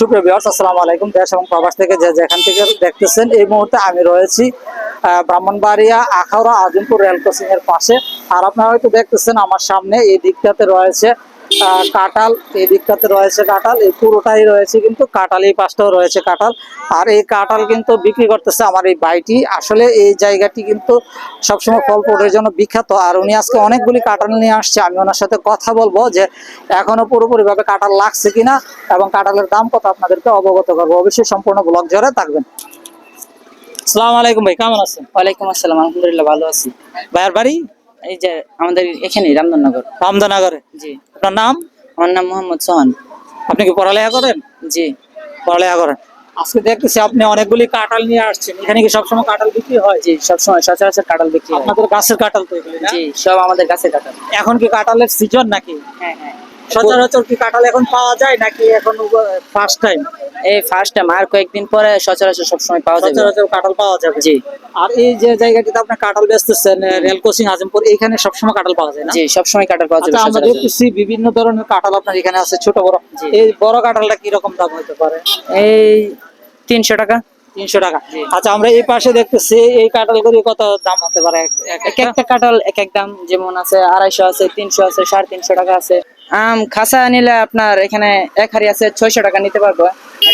সুপ্রিয় ভিউয়ার্স আসসালামু আলাইকুম। দেশ এবং প্রবাস থেকে যে যেখান থেকে দেখতেছেন, এই মুহূর্তে আমি রয়েছি ব্রাহ্মণবাড়িয়া, আখাউড়া আজিমপুর রেল ক্রসিং এর পাশে। আর আপনারা হয়তো দেখতেছেন আমার সামনে এই দিকটাতে রয়েছে কাঁঠাল এই দিকটাতে রয়েছে কাঁঠাল এই পুরোটাই রয়েছে কিন্তু কাঁঠাল এই পাশটাও রয়েছে কাঁঠাল। আর এই কাঁঠাল কিন্তু বিক্রি করতেছে আমার এই ভাইটি। আসলে এই জায়গাটি কিন্তু সবসময় ফল জন্য বিখ্যাত। আর উনি আজকে অনেকগুলি কাঁঠাল নিয়ে আসছে। আমি ওনার সাথে কথা বলব যে এখনও পুরোপুরি ভাবে কাঁঠাল লাগছে কিনা এবং কাঁঠালের দাম কত আপনাদেরকে অবগত করব। অবশ্যই সম্পূর্ণ ব্লগ জোরে থাকবেন। আসসালামু আলাইকুম ভাই কেমন আছেন? ওয়ালাইকুম আসসালাম আলহামদুলিল্লাহ ভালো আছি। ভাইয়ের বাড়ি? এই যে আমাদের এখানে রামধননগর রামদানগরে জি। আপনার নাম? আমার নাম মোহাম্মদ সোহান। আপনি কি পড়ালেখা করেন? জি। পড়ালেখা করেন। আজকে দেখতেছি আপনি অনেকগুলি কাঁঠাল নিয়ে আসছেন। এখানে কি সবসময় কাঁঠাল বিক্রি হয়? জি সবসময় সচরাচর কাঁঠাল বিক্রি হয়। আপনাদের গাছের কাঁঠাল তো জি সব আমাদের গাছে কাঁঠাল। এখন কি কাঁঠালের সিজন নাকি? হ্যাঁ হ্যাঁ। সচরাচর কি কাঁঠাল এখন পাওয়া যায় নাকি এখন ফার্স্ট টাইম এই ফার্স্ট টাইম আর কয়েকদিন পরে সচরাচর সবসময় পাওয়া যাবে। সচরাচর কাঁঠাল পাওয়া যাবে। জি। আর এই যে জায়গাটিতে আপনি কাঁঠাল বেচতেছেন রেল কোচিং আজমপুর সবসময় কাঁঠাল পাওয়া যায় না? জি সবসময় কাঁঠাল পাওয়া যাবে আচ্ছা আমরা দেখতেছি বিভিন্ন ধরনের কাঁঠাল আপনার এখানে আছে ছোট বড়। এই বড় কাঁঠালটা কি রকম দাম হতে পারে? এই তিনশো টাকা। তিনশো টাকা। আচ্ছা আমরা এই পাশে দেখতেছি এই কাঁঠালগুলি কত দাম হতে পারে? এক- এক এক একটা কাঁঠাল এক এক দাম যেমন আছে আড়াইশো আছে তিনশো আছে সাড়ে তিনশো টাকা আছে। আম খাসা নিলে আপনার এখানে এক হাড়ি আছে ছয়শো টাকা নিতে পারব।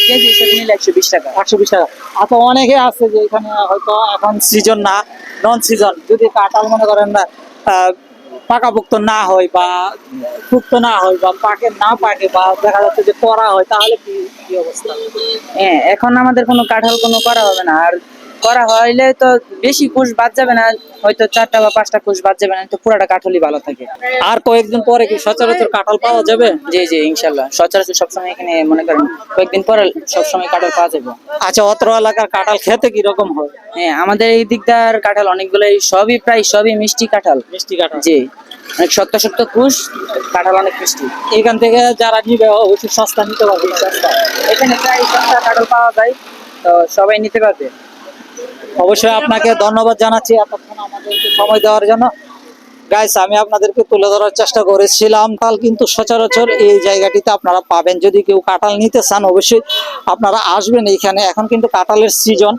কেজি হিসেবে নিলে একশো বিশ টাকা। একশো বিশ টাকা। আচ্ছা অনেকে আছে যে এখানে হয়তো এখন সিজন না নন সিজন যদি কাঁঠাল মনে করেন না পাকাপোক্ত না হয় বা পুক্ত না হয় বা পাকে না পাকে বা দেখা যাচ্ছে যে করা হয় তাহলে কি কি অবস্থা? হ্যাঁ এখন আমাদের কোনো কাঁঠাল কোনো করা হবে না। আর করা হইলে তো বেশি কোষ বাদ যাবে না হয়তো চারটা বা পাঁচটা কোষ বাদ যাবে না তো পুরাটা কাঁঠালই ভালো থাকে। আর কয়েকদিন পরে কি সচরাচর কাঁঠাল পাওয়া যাবে? জি জি ইনশাল্লাহ। সচরাচর সবসময় এখানে মনে করেন কয়েকদিন পরে সবসময় কাঁঠাল পাওয়া যাবে। আচ্ছা অত্র এলাকার কাঁঠাল খেতে কি রকম হয়? হ্যাঁ আমাদের এই দিকদার কাঁঠাল অনেকগুলোই সবই প্রায় সবই মিষ্টি কাঁঠাল। মিষ্টি কাঁঠাল। জি অনেক শক্ত শক্ত কুশ কাঁঠাল অনেক মিষ্টি। এখান থেকে যারা নিবে অবশ্যই সস্তা নিতে পারবে। সস্তা। এখানে প্রায় সস্তা কাঁঠাল পাওয়া যায় তো সবাই নিতে পারবে। অবশ্যই আপনাকে ধন্যবাদ জানাচ্ছি এতক্ষণ আমাদেরকে সময় দেওয়ার জন্য। গাইস আমি আপনাদেরকে তুলে ধরার চেষ্টা করেছিলাম। কাল কিন্তু সচরাচর এই জায়গাটিতে আপনারা পাবেন। যদি কেউ কাঁঠাল নিতে চান, অবশ্যই আপনারা আসবেন এইখানে। এখন কিন্তু কাঁঠালের সিজন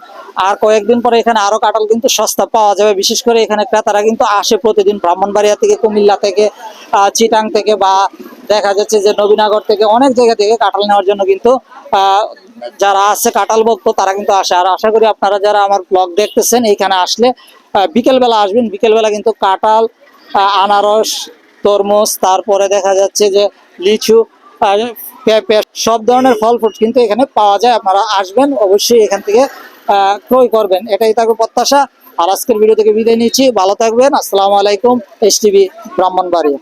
আর কয়েকদিন পরে এখানে আরও কাঁঠাল কিন্তু সস্তা পাওয়া যাবে। বিশেষ করে এখানে ক্রেতারা কিন্তু আসে প্রতিদিন ব্রাহ্মণবাড়িয়া থেকে, কুমিল্লা থেকে চিটাং থেকে বা দেখা যাচ্ছে যে নবীনগর থেকে অনেক জায়গা থেকে কাঁঠাল নেওয়ার জন্য কিন্তু যারা আছে কাঁঠাল ভক্ত তারা কিন্তু আসে। আর আশা করি আপনারা যারা আমার ব্লগ দেখতেছেন এইখানে আসলে বিকেলবেলা আসবেন। বিকেলবেলা কিন্তু আহ, আনারস তরমুজ তারপরে দেখা যাচ্ছে যে লিচু পেঁপে সব ধরনের ফল ফ্রুট কিন্তু এখানে পাওয়া যায়। আপনারা আসবেন অবশ্যই এখান থেকে ক্রয় করবেন। এটাই থাকবে প্রত্যাশা। আর আজকের ভিডিও থেকে বিদায় নিচ্ছি। ভালো থাকবেন। আসসালামু আলাইকুম এস টিভি ব্রাহ্মণবাড়িয়া।